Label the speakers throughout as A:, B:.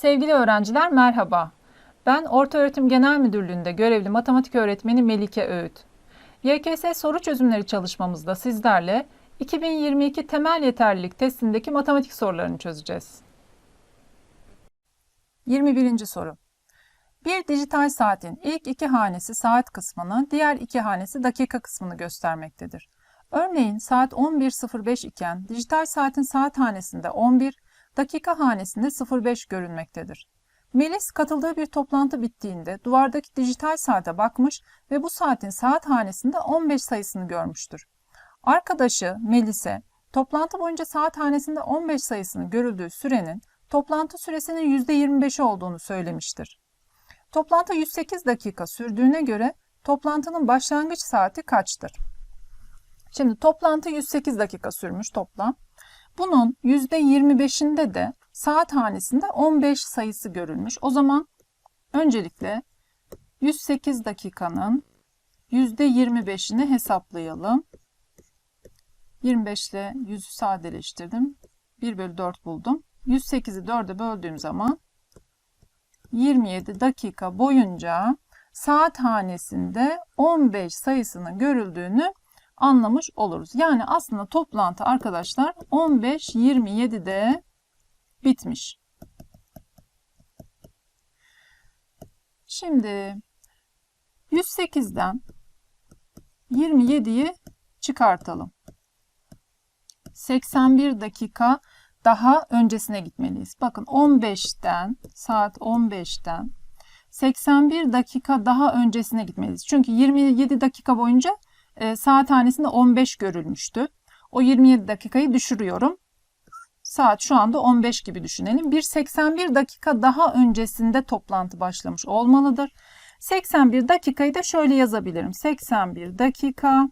A: Sevgili öğrenciler merhaba. Ben Ortaöğretim Genel Müdürlüğü'nde görevli matematik öğretmeni Melike Öğüt. YKS soru çözümleri çalışmamızda sizlerle 2022 temel yeterlilik testindeki matematik sorularını çözeceğiz. 21. soru. Bir dijital saatin ilk iki hanesi saat kısmını, diğer iki hanesi dakika kısmını göstermektedir. Örneğin saat 11.05 iken dijital saatin saat hanesinde 11, dakika hanesinde 05 görünmektedir. Melis katıldığı bir toplantı bittiğinde duvardaki dijital saate bakmış ve bu saatin saat hanesinde 15 sayısını görmüştür. Arkadaşı Melis'e toplantı boyunca saat hanesinde 15 sayısını görüldüğü sürenin toplantı süresinin %25'i olduğunu söylemiştir. Toplantı 108 dakika sürdüğüne göre toplantının başlangıç saati kaçtır? Şimdi toplantı 108 dakika sürmüş toplam. Bunun %25'inde de saat hanesinde 15 sayısı görülmüş. O zaman öncelikle 108 dakikanın %25'ini hesaplayalım. 25 ile 100'ü sadeleştirdim. 1 bölü 4 buldum. 108'i 4'e böldüğüm zaman 27 dakika boyunca saat hanesinde 15 sayısının görüldüğünü anlamış oluruz. Yani aslında toplantı arkadaşlar 15-27'de bitmiş. Şimdi 108'den 27'yi çıkartalım. 81 dakika daha öncesine gitmeliyiz. Bakın 15'ten saat 15'ten 81 dakika daha öncesine gitmeliyiz. Çünkü 27 dakika boyunca saat hanesinde 15 görülmüştü. O 27 dakikayı düşürüyorum. Saat şu anda 15 gibi düşünelim. Bir 81 dakika daha öncesinde toplantı başlamış olmalıdır. 81 dakikayı da şöyle yazabilirim. 81 dakika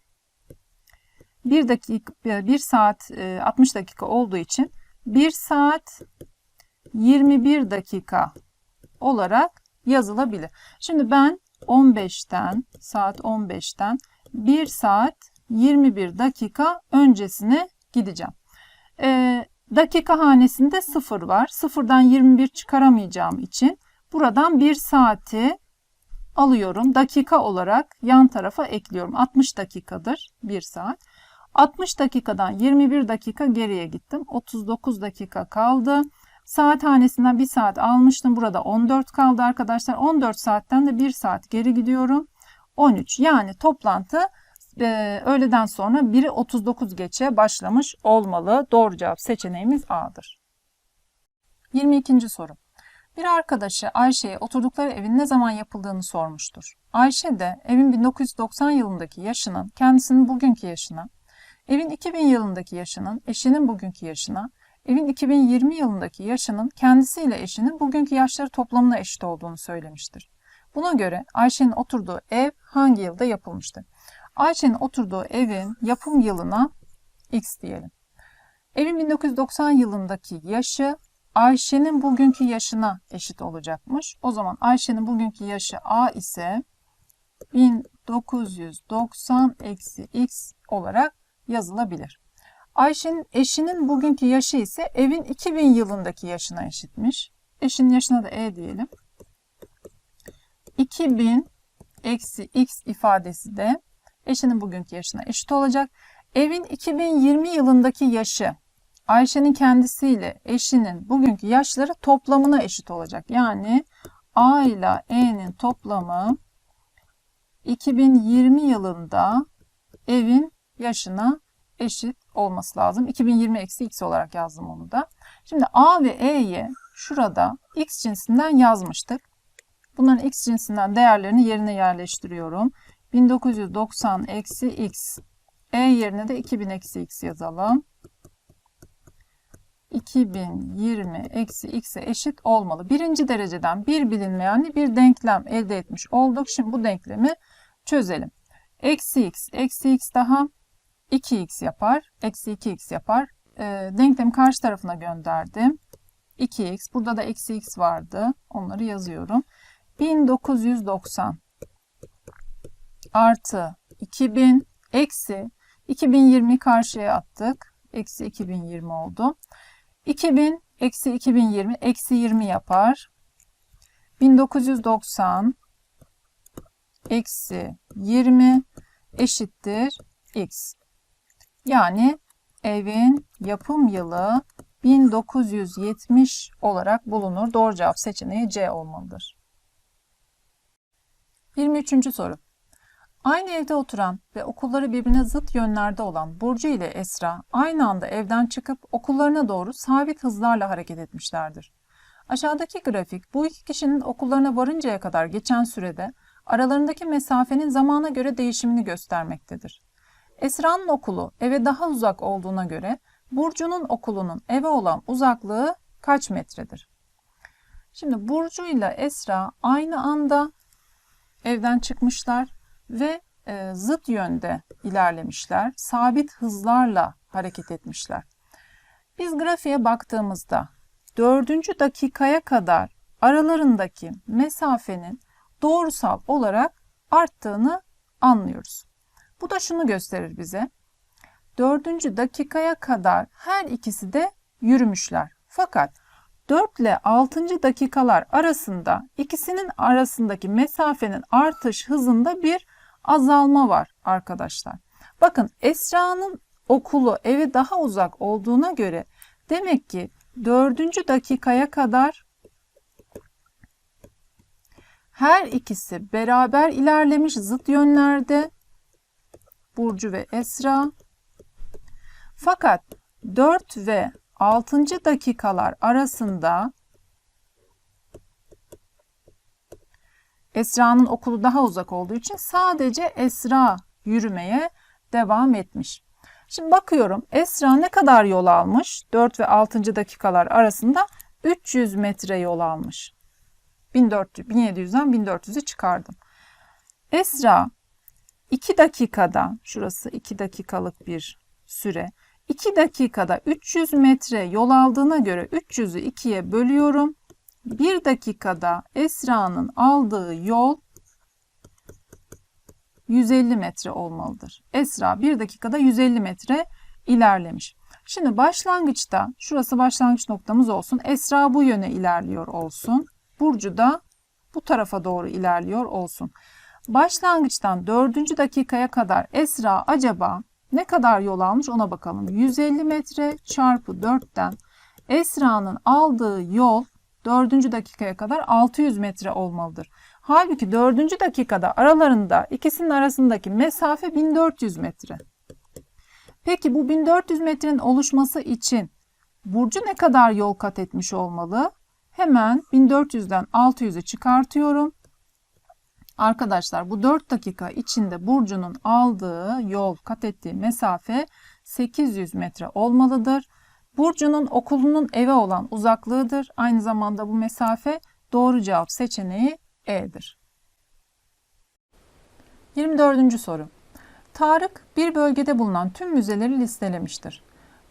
A: 1 dakika 1 saat 60 dakika olduğu için 1 saat 21 dakika olarak yazılabilir. Şimdi ben 15'ten saat 15'ten 1 saat 21 dakika öncesine gideceğim. E, dakika hanesinde 0 var. 0'dan 21 çıkaramayacağım için buradan 1 saati alıyorum. Dakika olarak yan tarafa ekliyorum. 60 dakikadır 1 saat. 60 dakikadan 21 dakika geriye gittim. 39 dakika kaldı. Saat hanesinden 1 saat almıştım. Burada 14 kaldı arkadaşlar. 14 saatten de 1 saat geri gidiyorum. 13 yani toplantı e, öğleden sonra 1'i 39 geçe başlamış olmalı. Doğru cevap seçeneğimiz A'dır. 22. soru. Bir arkadaşı Ayşe'ye oturdukları evin ne zaman yapıldığını sormuştur. Ayşe de evin 1990 yılındaki yaşının kendisinin bugünkü yaşına, evin 2000 yılındaki yaşının eşinin bugünkü yaşına, evin 2020 yılındaki yaşının kendisiyle eşinin bugünkü yaşları toplamına eşit olduğunu söylemiştir. Buna göre Ayşe'nin oturduğu ev hangi yılda yapılmıştır? Ayşe'nin oturduğu evin yapım yılına X diyelim. Evin 1990 yılındaki yaşı Ayşe'nin bugünkü yaşına eşit olacakmış. O zaman Ayşe'nin bugünkü yaşı A ise 1990 eksi X olarak yazılabilir. Ayşe'nin eşinin bugünkü yaşı ise evin 2000 yılındaki yaşına eşitmiş. Eşinin yaşına da E diyelim. 2000 eksi X ifadesi de eşinin bugünkü yaşına eşit olacak. Evin 2020 yılındaki yaşı Ayşe'nin kendisiyle eşinin bugünkü yaşları toplamına eşit olacak. Yani A ile E'nin toplamı 2020 yılında evin yaşına eşit olması lazım. 2020 eksi x olarak yazdım onu da. Şimdi A ve E'yi şurada x cinsinden yazmıştık. Bunların x cinsinden değerlerini yerine yerleştiriyorum. 1990 eksi x. E yerine de 2000 eksi x yazalım. 2020 eksi x'e eşit olmalı. Birinci dereceden bir bilinmeyenli bir denklem elde etmiş olduk. Şimdi bu denklemi çözelim. Eksi x, eksi x daha 2x yapar. Eksi 2x yapar. E, denklemi karşı tarafına gönderdim. 2x. Burada da eksi x vardı. Onları yazıyorum. 1990 artı 2000 eksi 2020 karşıya attık. Eksi 2020 oldu. 2000 Eksi 2020 eksi 20 yapar. 1990 eksi 20 eşittir x. Yani evin yapım yılı 1970 olarak bulunur. Doğru cevap seçeneği C olmalıdır. 23. soru. Aynı evde oturan ve okulları birbirine zıt yönlerde olan Burcu ile Esra aynı anda evden çıkıp okullarına doğru sabit hızlarla hareket etmişlerdir. Aşağıdaki grafik bu iki kişinin okullarına varıncaya kadar geçen sürede aralarındaki mesafenin zamana göre değişimini göstermektedir. Esra'nın okulu eve daha uzak olduğuna göre Burcu'nun okulunun eve olan uzaklığı kaç metredir? Şimdi Burcu ile Esra aynı anda evden çıkmışlar ve e, zıt yönde ilerlemişler. Sabit hızlarla hareket etmişler. Biz grafiğe baktığımızda dördüncü dakikaya kadar aralarındaki mesafenin doğrusal olarak arttığını anlıyoruz. Bu da şunu gösterir bize. Dördüncü dakikaya kadar her ikisi de yürümüşler. Fakat 4 ile 6. dakikalar arasında ikisinin arasındaki mesafenin artış hızında bir azalma var arkadaşlar. Bakın Esra'nın okulu evi daha uzak olduğuna göre demek ki 4. dakikaya kadar her ikisi beraber ilerlemiş zıt yönlerde Burcu ve Esra. Fakat 4 ve 6. dakikalar arasında Esra'nın okulu daha uzak olduğu için sadece Esra yürümeye devam etmiş. Şimdi bakıyorum Esra ne kadar yol almış? 4 ve 6. dakikalar arasında 300 metre yol almış. 1400, 1700'den 1400'ü çıkardım. Esra 2 dakikada, şurası 2 dakikalık bir süre. 2 dakikada 300 metre yol aldığına göre 300'ü 2'ye bölüyorum. 1 dakikada Esra'nın aldığı yol 150 metre olmalıdır. Esra 1 dakikada 150 metre ilerlemiş. Şimdi başlangıçta şurası başlangıç noktamız olsun. Esra bu yöne ilerliyor olsun. Burcu da bu tarafa doğru ilerliyor olsun. Başlangıçtan 4. dakikaya kadar Esra acaba ne kadar yol almış ona bakalım. 150 metre çarpı 4'ten Esra'nın aldığı yol 4. dakikaya kadar 600 metre olmalıdır. Halbuki 4. dakikada aralarında ikisinin arasındaki mesafe 1400 metre. Peki bu 1400 metrenin oluşması için Burcu ne kadar yol kat etmiş olmalı? Hemen 1400'den 600'ü çıkartıyorum. Arkadaşlar bu 4 dakika içinde Burcu'nun aldığı yol kat ettiği mesafe 800 metre olmalıdır. Burcu'nun okulunun eve olan uzaklığıdır. Aynı zamanda bu mesafe doğru cevap seçeneği E'dir. 24. soru. Tarık bir bölgede bulunan tüm müzeleri listelemiştir.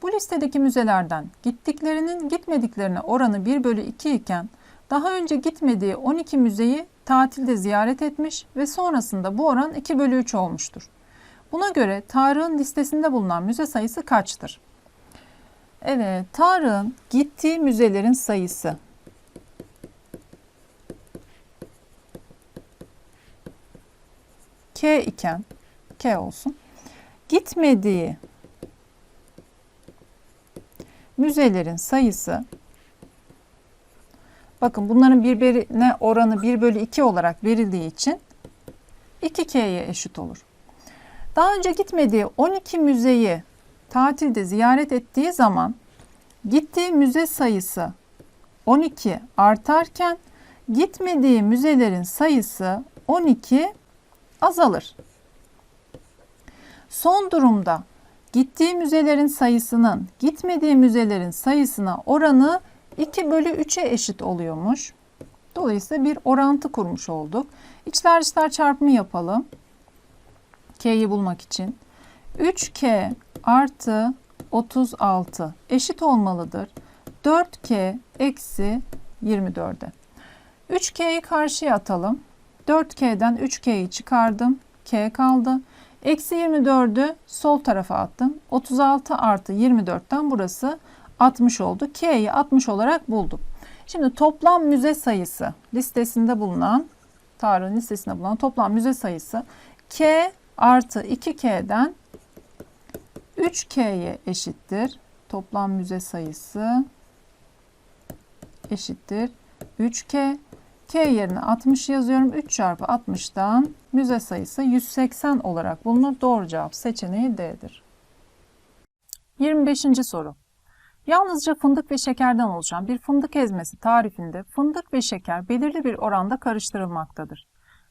A: Bu listedeki müzelerden gittiklerinin gitmediklerine oranı 1 bölü 2 iken daha önce gitmediği 12 müzeyi tatilde ziyaret etmiş ve sonrasında bu oran 2 bölü 3 olmuştur. Buna göre Tarık'ın listesinde bulunan müze sayısı kaçtır? Evet, Tarık'ın gittiği müzelerin sayısı. K iken, K olsun. Gitmediği müzelerin sayısı bakın bunların birbirine oranı 1 bölü 2 olarak verildiği için 2K'ye eşit olur. Daha önce gitmediği 12 müzeyi tatilde ziyaret ettiği zaman gittiği müze sayısı 12 artarken gitmediği müzelerin sayısı 12 azalır. Son durumda gittiği müzelerin sayısının gitmediği müzelerin sayısına oranı 2 bölü 3'e eşit oluyormuş. Dolayısıyla bir orantı kurmuş olduk. İçler dışlar çarpımı yapalım. K'yi bulmak için. 3K artı 36 eşit olmalıdır. 4K eksi 24'e. 3K'yi karşıya atalım. 4K'den 3K'yi çıkardım. K kaldı. Eksi 24'ü sol tarafa attım. 36 artı 24'ten burası 60 oldu. K'yi 60 olarak bulduk. Şimdi toplam müze sayısı listesinde bulunan Tarık'ın listesinde bulunan toplam müze sayısı K artı 2K'den 3K'ye eşittir. Toplam müze sayısı eşittir 3K. K yerine 60 yazıyorum. 3 çarpı 60'dan müze sayısı 180 olarak bulunur. Doğru cevap seçeneği D'dir. 25. soru. Yalnızca fındık ve şekerden oluşan bir fındık ezmesi tarifinde fındık ve şeker belirli bir oranda karıştırılmaktadır.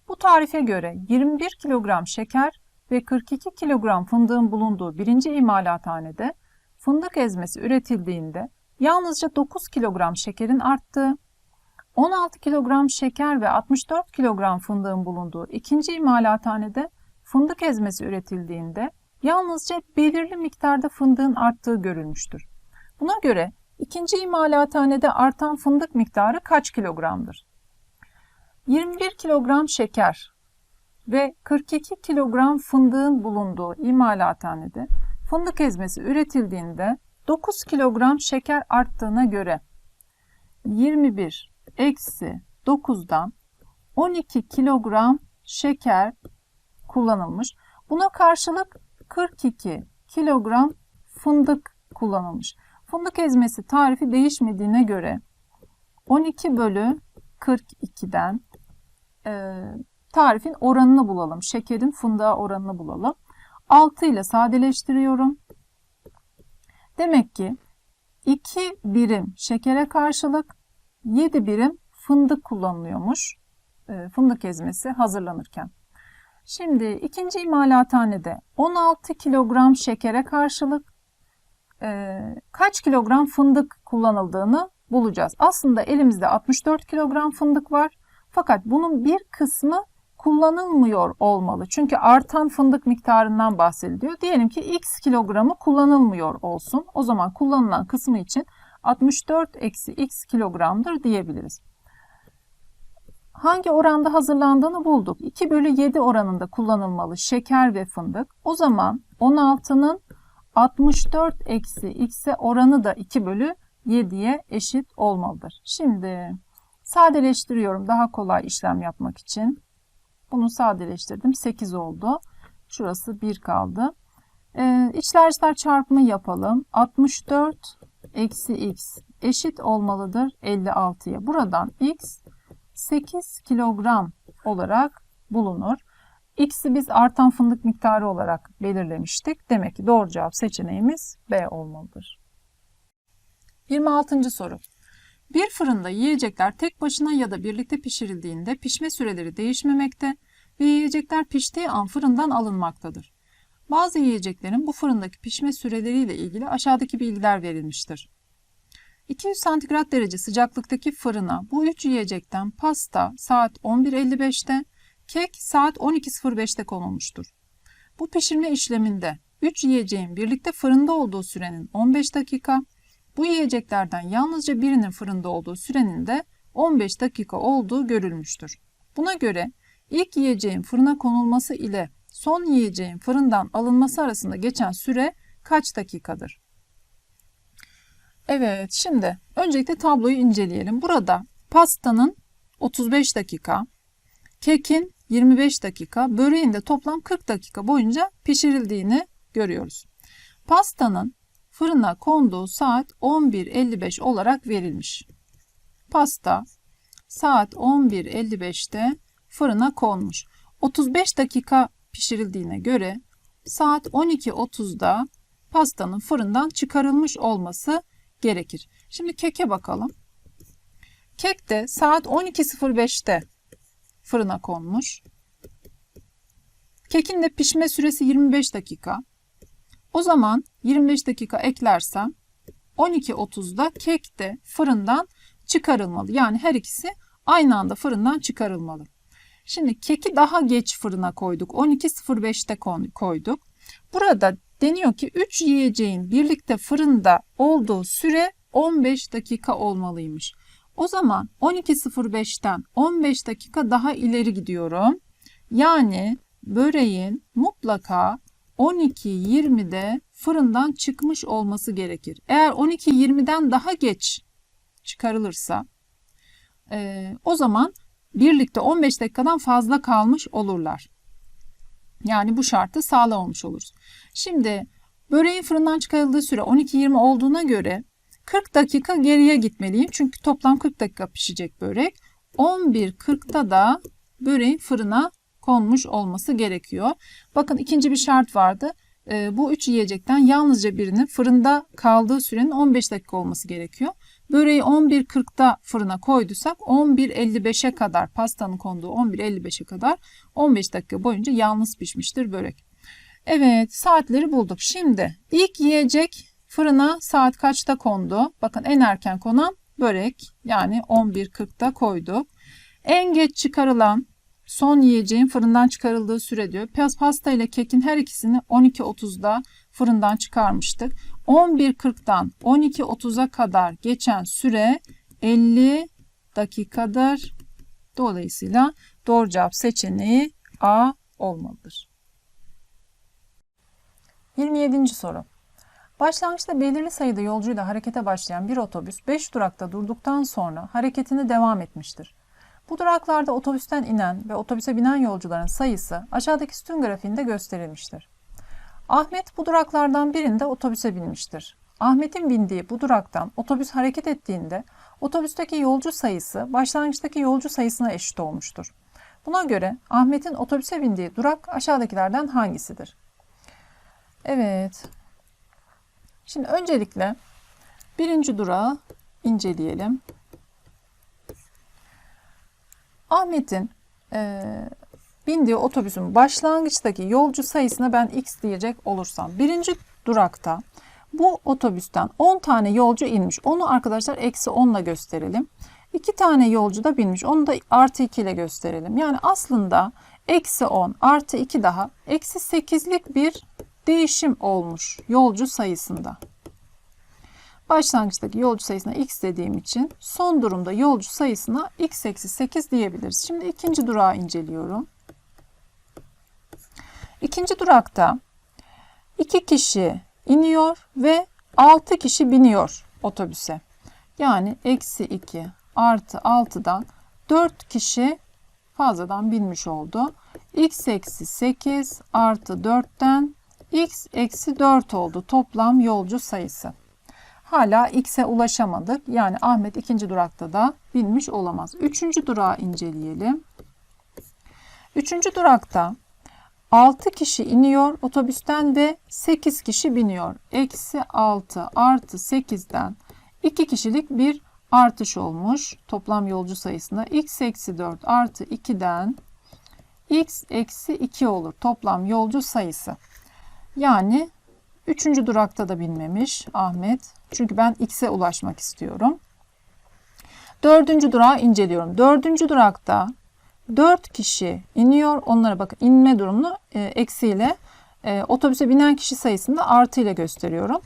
A: Bu tarife göre 21 kilogram şeker ve 42 kilogram fındığın bulunduğu birinci imalathanede fındık ezmesi üretildiğinde yalnızca 9 kilogram şekerin arttığı, 16 kilogram şeker ve 64 kilogram fındığın bulunduğu ikinci imalathanede fındık ezmesi üretildiğinde yalnızca belirli miktarda fındığın arttığı görülmüştür. Buna göre ikinci imalathanede artan fındık miktarı kaç kilogramdır? 21 kilogram şeker ve 42 kilogram fındığın bulunduğu imalathanede fındık ezmesi üretildiğinde 9 kilogram şeker arttığına göre 21 eksi 9'dan 12 kilogram şeker kullanılmış. Buna karşılık 42 kilogram fındık kullanılmış. Fındık ezmesi tarifi değişmediğine göre 12 bölü 42'den e, tarifin oranını bulalım. Şekerin fındığa oranını bulalım. 6 ile sadeleştiriyorum. Demek ki 2 birim şekere karşılık 7 birim fındık kullanılıyormuş. E, fındık ezmesi hazırlanırken. Şimdi ikinci imalathanede 16 kilogram şekere karşılık e, kaç kilogram fındık kullanıldığını bulacağız. Aslında elimizde 64 kilogram fındık var. Fakat bunun bir kısmı kullanılmıyor olmalı. Çünkü artan fındık miktarından bahsediliyor. Diyelim ki x kilogramı kullanılmıyor olsun. O zaman kullanılan kısmı için 64 eksi x kilogramdır diyebiliriz. Hangi oranda hazırlandığını bulduk. 2 bölü 7 oranında kullanılmalı şeker ve fındık. O zaman 16'nın 64 eksi x'e oranı da 2 bölü 7'ye eşit olmalıdır. Şimdi sadeleştiriyorum daha kolay işlem yapmak için. Bunu sadeleştirdim. 8 oldu. Şurası 1 kaldı. Ee, içler çarpımı yapalım. 64 eksi x eşit olmalıdır 56'ya. Buradan x 8 kilogram olarak bulunur. X'i biz artan fındık miktarı olarak belirlemiştik. Demek ki doğru cevap seçeneğimiz B olmalıdır. 26. soru. Bir fırında yiyecekler tek başına ya da birlikte pişirildiğinde pişme süreleri değişmemekte ve yiyecekler piştiği an fırından alınmaktadır. Bazı yiyeceklerin bu fırındaki pişme süreleriyle ilgili aşağıdaki bilgiler verilmiştir. 200 santigrat derece sıcaklıktaki fırına bu üç yiyecekten pasta saat 11.55'te, kek saat 12.05'te konulmuştur. Bu pişirme işleminde 3 yiyeceğin birlikte fırında olduğu sürenin 15 dakika, bu yiyeceklerden yalnızca birinin fırında olduğu sürenin de 15 dakika olduğu görülmüştür. Buna göre ilk yiyeceğin fırına konulması ile son yiyeceğin fırından alınması arasında geçen süre kaç dakikadır? Evet, şimdi öncelikle tabloyu inceleyelim. Burada pastanın 35 dakika, kekin 25 dakika, böreğin de toplam 40 dakika boyunca pişirildiğini görüyoruz. Pastanın fırına konduğu saat 11.55 olarak verilmiş. Pasta saat 11.55'te fırına konmuş. 35 dakika pişirildiğine göre saat 12.30'da pastanın fırından çıkarılmış olması gerekir. Şimdi keke bakalım. Kek de saat 12.05'te fırına konmuş. Kekin de pişme süresi 25 dakika. O zaman 25 dakika eklersem 12.30'da kek de fırından çıkarılmalı. Yani her ikisi aynı anda fırından çıkarılmalı. Şimdi keki daha geç fırına koyduk. 12.05'te koyduk. Burada deniyor ki 3 yiyeceğin birlikte fırında olduğu süre 15 dakika olmalıymış. O zaman 12.05'ten 15 dakika daha ileri gidiyorum. Yani böreğin mutlaka 12.20'de fırından çıkmış olması gerekir. Eğer 12.20'den daha geç çıkarılırsa e, o zaman birlikte 15 dakikadan fazla kalmış olurlar. Yani bu şartı sağlamamış oluruz. Şimdi böreğin fırından çıkarıldığı süre 12.20 olduğuna göre 40 dakika geriye gitmeliyim. Çünkü toplam 40 dakika pişecek börek. 11.40'da da böreğin fırına konmuş olması gerekiyor. Bakın ikinci bir şart vardı. Ee, bu üç yiyecekten yalnızca birinin fırında kaldığı sürenin 15 dakika olması gerekiyor. Böreği 11.40'da fırına koyduysak 11.55'e kadar pastanın konduğu 11.55'e kadar 15 dakika boyunca yalnız pişmiştir börek. Evet saatleri bulduk. Şimdi ilk yiyecek fırına saat kaçta kondu? Bakın en erken konan börek yani 11.40'da koyduk. En geç çıkarılan son yiyeceğin fırından çıkarıldığı süre diyor. Pasta ile kekin her ikisini 12.30'da fırından çıkarmıştık. 11.40'dan 12.30'a kadar geçen süre 50 dakikadır. Dolayısıyla doğru cevap seçeneği A olmalıdır. 27. soru. Başlangıçta belirli sayıda yolcuyla harekete başlayan bir otobüs 5 durakta durduktan sonra hareketini devam etmiştir. Bu duraklarda otobüsten inen ve otobüse binen yolcuların sayısı aşağıdaki sütun grafiğinde gösterilmiştir. Ahmet bu duraklardan birinde otobüse binmiştir. Ahmet'in bindiği bu duraktan otobüs hareket ettiğinde otobüsteki yolcu sayısı başlangıçtaki yolcu sayısına eşit olmuştur. Buna göre Ahmet'in otobüse bindiği durak aşağıdakilerden hangisidir? Evet. Şimdi öncelikle birinci durağı inceleyelim. Ahmet'in e, bindiği otobüsün başlangıçtaki yolcu sayısına ben x diyecek olursam birinci durakta bu otobüsten 10 tane yolcu inmiş. Onu arkadaşlar eksi 10 ile gösterelim. 2 tane yolcu da binmiş. Onu da artı 2 ile gösterelim. Yani aslında eksi 10 artı 2 daha eksi 8'lik bir değişim olmuş yolcu sayısında. Başlangıçtaki yolcu sayısına x dediğim için son durumda yolcu sayısına x eksi 8 diyebiliriz. Şimdi ikinci durağı inceliyorum. İkinci durakta 2 kişi iniyor ve 6 kişi biniyor otobüse. Yani eksi 2 artı 6'dan 4 kişi fazladan binmiş oldu. x eksi 8 artı 4'ten x eksi 4 oldu toplam yolcu sayısı. Hala x'e ulaşamadık. Yani Ahmet ikinci durakta da binmiş olamaz. Üçüncü durağı inceleyelim. Üçüncü durakta 6 kişi iniyor otobüsten ve 8 kişi biniyor. Eksi 6 artı 8'den 2 kişilik bir artış olmuş. Toplam yolcu sayısında x eksi 4 artı 2'den x eksi 2 olur. Toplam yolcu sayısı. Yani Üçüncü durakta da binmemiş Ahmet. Çünkü ben X'e ulaşmak istiyorum. Dördüncü durağı inceliyorum. Dördüncü durakta dört kişi iniyor. Onlara bakın inme durumunu e, eksiyle e, otobüse binen kişi sayısını artı ile gösteriyorum.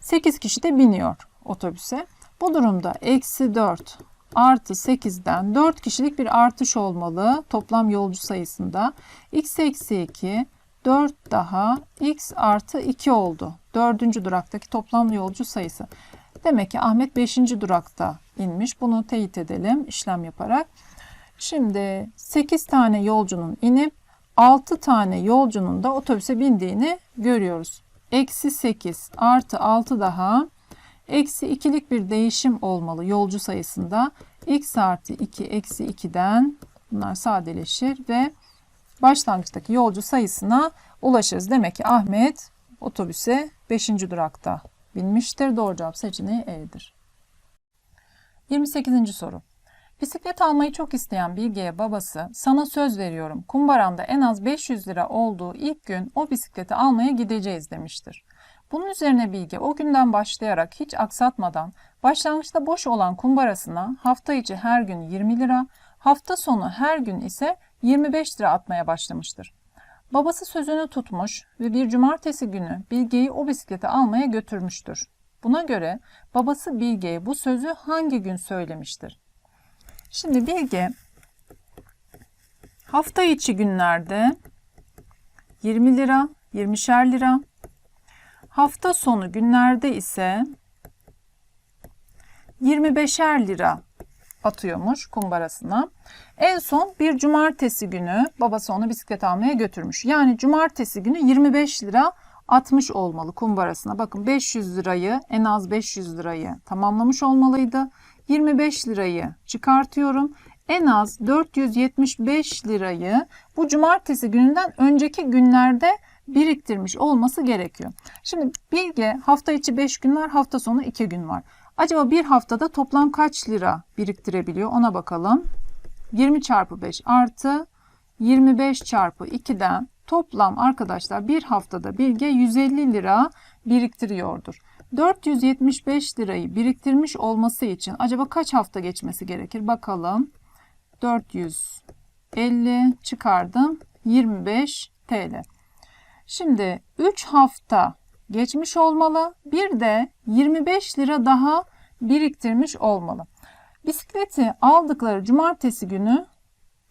A: Sekiz kişi de biniyor otobüse. Bu durumda eksi 4 artı 8'den 4 kişilik bir artış olmalı toplam yolcu sayısında. x eksi 2 4 daha x artı 2 oldu. Dördüncü duraktaki toplam yolcu sayısı. Demek ki Ahmet 5. durakta inmiş. Bunu teyit edelim işlem yaparak. Şimdi 8 tane yolcunun inip 6 tane yolcunun da otobüse bindiğini görüyoruz. Eksi 8 artı 6 daha eksi 2'lik bir değişim olmalı yolcu sayısında. x artı 2 eksi 2'den bunlar sadeleşir ve başlangıçtaki yolcu sayısına ulaşırız. Demek ki Ahmet otobüse 5. durakta binmiştir. Doğru cevap seçeneği E'dir. 28. soru. Bisiklet almayı çok isteyen Bilge'ye babası sana söz veriyorum kumbaranda en az 500 lira olduğu ilk gün o bisikleti almaya gideceğiz demiştir. Bunun üzerine Bilge o günden başlayarak hiç aksatmadan başlangıçta boş olan kumbarasına hafta içi her gün 20 lira, hafta sonu her gün ise 25 lira atmaya başlamıştır. Babası sözünü tutmuş ve bir cumartesi günü Bilge'yi o bisikleti almaya götürmüştür. Buna göre babası Bilge'ye bu sözü hangi gün söylemiştir? Şimdi Bilge hafta içi günlerde 20 lira 20'şer lira. Hafta sonu günlerde ise 25'er lira atıyormuş kumbarasına. En son bir cumartesi günü babası onu bisiklet almaya götürmüş. Yani cumartesi günü 25 lira atmış olmalı kumbarasına. Bakın 500 lirayı en az 500 lirayı tamamlamış olmalıydı. 25 lirayı çıkartıyorum. En az 475 lirayı bu cumartesi gününden önceki günlerde biriktirmiş olması gerekiyor. Şimdi Bilge hafta içi 5 gün var, hafta sonu 2 gün var. Acaba bir haftada toplam kaç lira biriktirebiliyor ona bakalım. 20 çarpı 5 artı 25 çarpı 2'den toplam arkadaşlar bir haftada Bilge 150 lira biriktiriyordur. 475 lirayı biriktirmiş olması için acaba kaç hafta geçmesi gerekir? Bakalım. 450 çıkardım. 25 TL. Şimdi 3 hafta geçmiş olmalı. Bir de 25 lira daha biriktirmiş olmalı. Bisikleti aldıkları cumartesi günü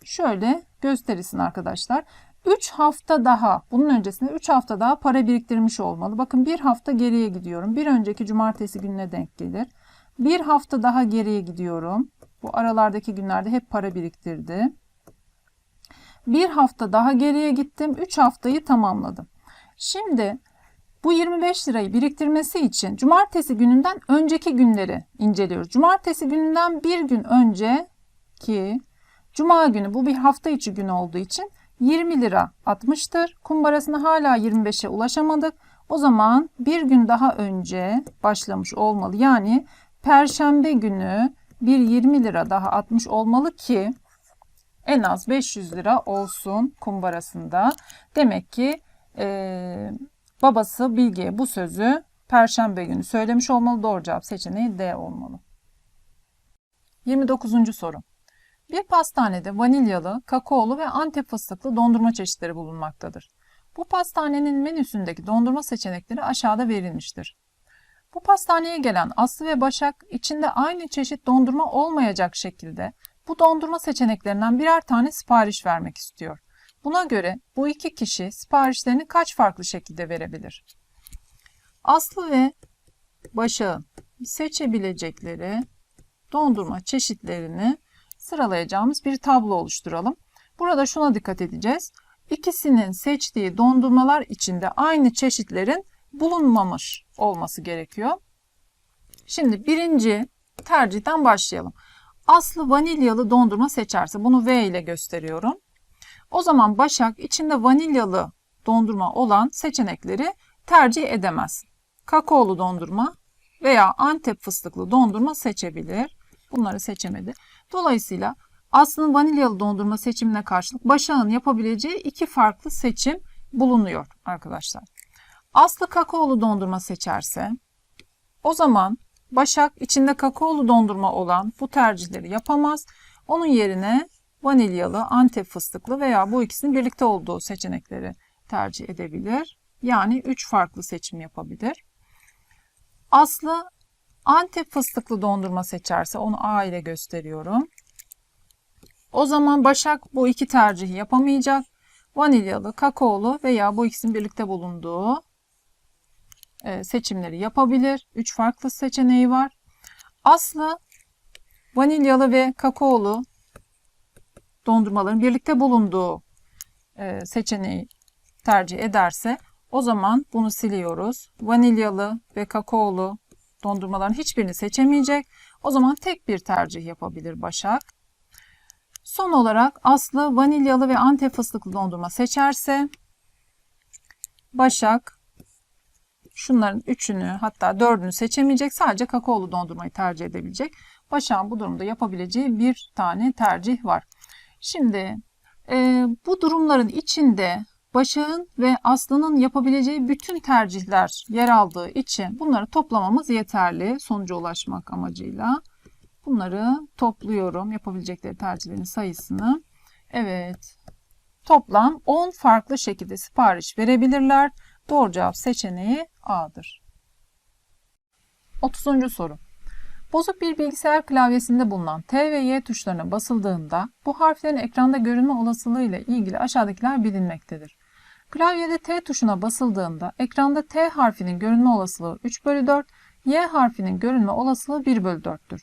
A: şöyle gösterilsin arkadaşlar. 3 hafta daha bunun öncesinde 3 hafta daha para biriktirmiş olmalı. Bakın bir hafta geriye gidiyorum. Bir önceki cumartesi gününe denk gelir. Bir hafta daha geriye gidiyorum. Bu aralardaki günlerde hep para biriktirdi. Bir hafta daha geriye gittim. 3 haftayı tamamladım. Şimdi bu 25 lirayı biriktirmesi için cumartesi gününden önceki günleri inceliyoruz. Cumartesi gününden bir gün önce ki cuma günü bu bir hafta içi gün olduğu için 20 lira atmıştır. Kumbarasına hala 25'e ulaşamadık. O zaman bir gün daha önce başlamış olmalı. Yani perşembe günü bir 20 lira daha atmış olmalı ki en az 500 lira olsun kumbarasında. Demek ki e, babası Bilge'ye bu sözü perşembe günü söylemiş olmalı. Doğru cevap seçeneği D olmalı. 29. soru. Bir pastanede vanilyalı, kakaolu ve antep fıstıklı dondurma çeşitleri bulunmaktadır. Bu pastanenin menüsündeki dondurma seçenekleri aşağıda verilmiştir. Bu pastaneye gelen Aslı ve Başak içinde aynı çeşit dondurma olmayacak şekilde bu dondurma seçeneklerinden birer tane sipariş vermek istiyor. Buna göre bu iki kişi siparişlerini kaç farklı şekilde verebilir? Aslı ve Başak'ın seçebilecekleri dondurma çeşitlerini sıralayacağımız bir tablo oluşturalım. Burada şuna dikkat edeceğiz. İkisinin seçtiği dondurmalar içinde aynı çeşitlerin bulunmamış olması gerekiyor. Şimdi birinci tercihten başlayalım. Aslı vanilyalı dondurma seçerse bunu V ile gösteriyorum. O zaman Başak içinde vanilyalı dondurma olan seçenekleri tercih edemez. Kakaolu dondurma veya Antep fıstıklı dondurma seçebilir. Bunları seçemedi. Dolayısıyla Aslı'nın vanilyalı dondurma seçimine karşılık Başak'ın yapabileceği iki farklı seçim bulunuyor arkadaşlar. Aslı kakaolu dondurma seçerse o zaman Başak içinde kakaolu dondurma olan bu tercihleri yapamaz. Onun yerine vanilyalı, antep fıstıklı veya bu ikisinin birlikte olduğu seçenekleri tercih edebilir. Yani 3 farklı seçim yapabilir. Aslı antep fıstıklı dondurma seçerse onu A ile gösteriyorum. O zaman Başak bu iki tercihi yapamayacak. Vanilyalı, kakaolu veya bu ikisinin birlikte bulunduğu e, seçimleri yapabilir. Üç farklı seçeneği var. Aslı vanilyalı ve kakaolu dondurmaların birlikte bulunduğu e, seçeneği tercih ederse o zaman bunu siliyoruz. Vanilyalı ve kakaolu dondurmaların hiçbirini seçemeyecek. O zaman tek bir tercih yapabilir Başak. Son olarak Aslı vanilyalı ve antep fıstıklı dondurma seçerse Başak şunların üçünü hatta dördünü seçemeyecek. Sadece kakaolu dondurmayı tercih edebilecek. Başak'ın bu durumda yapabileceği bir tane tercih var. Şimdi e, bu durumların içinde Başak'ın ve Aslı'nın yapabileceği bütün tercihler yer aldığı için bunları toplamamız yeterli sonuca ulaşmak amacıyla. Bunları topluyorum yapabilecekleri tercihlerin sayısını. Evet toplam 10 farklı şekilde sipariş verebilirler. Doğru cevap seçeneği A'dır. 30. soru. Bozuk bir bilgisayar klavyesinde bulunan T ve Y tuşlarına basıldığında bu harflerin ekranda görünme olasılığı ile ilgili aşağıdakiler bilinmektedir. Klavyede T tuşuna basıldığında ekranda T harfinin görünme olasılığı 3 bölü 4, Y harfinin görünme olasılığı 1 bölü 4'tür.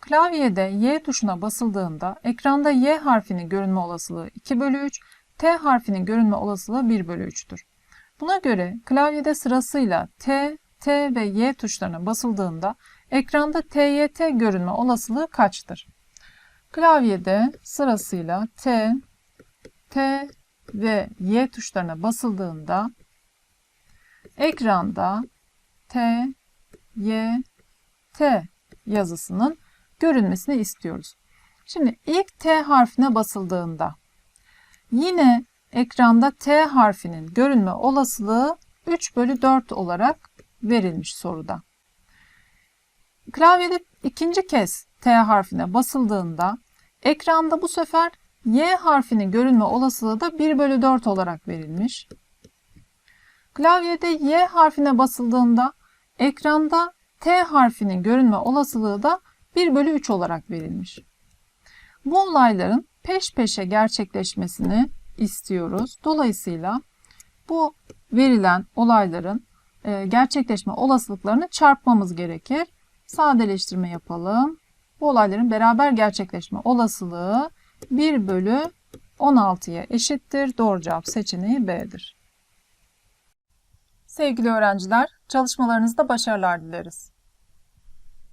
A: Klavyede Y tuşuna basıldığında ekranda Y harfinin görünme olasılığı 2 bölü 3, T harfinin görünme olasılığı 1 bölü 3'tür. Buna göre klavyede sırasıyla T, T ve Y tuşlarına basıldığında ekranda TYT görünme olasılığı kaçtır? Klavyede sırasıyla T, T ve Y tuşlarına basıldığında ekranda T, Y, T yazısının görünmesini istiyoruz. Şimdi ilk T harfine basıldığında yine ekranda T harfinin görünme olasılığı 3 bölü 4 olarak verilmiş soruda. Klavyede ikinci kez T harfine basıldığında ekranda bu sefer Y harfinin görünme olasılığı da 1 bölü 4 olarak verilmiş. Klavyede Y harfine basıldığında ekranda T harfinin görünme olasılığı da 1 bölü 3 olarak verilmiş. Bu olayların peş peşe gerçekleşmesini istiyoruz. Dolayısıyla bu verilen olayların e, gerçekleşme olasılıklarını çarpmamız gerekir. Sadeleştirme yapalım. Bu olayların beraber gerçekleşme olasılığı 1 bölü 16'ya eşittir. Doğru cevap seçeneği B'dir. Sevgili öğrenciler, çalışmalarınızda başarılar dileriz.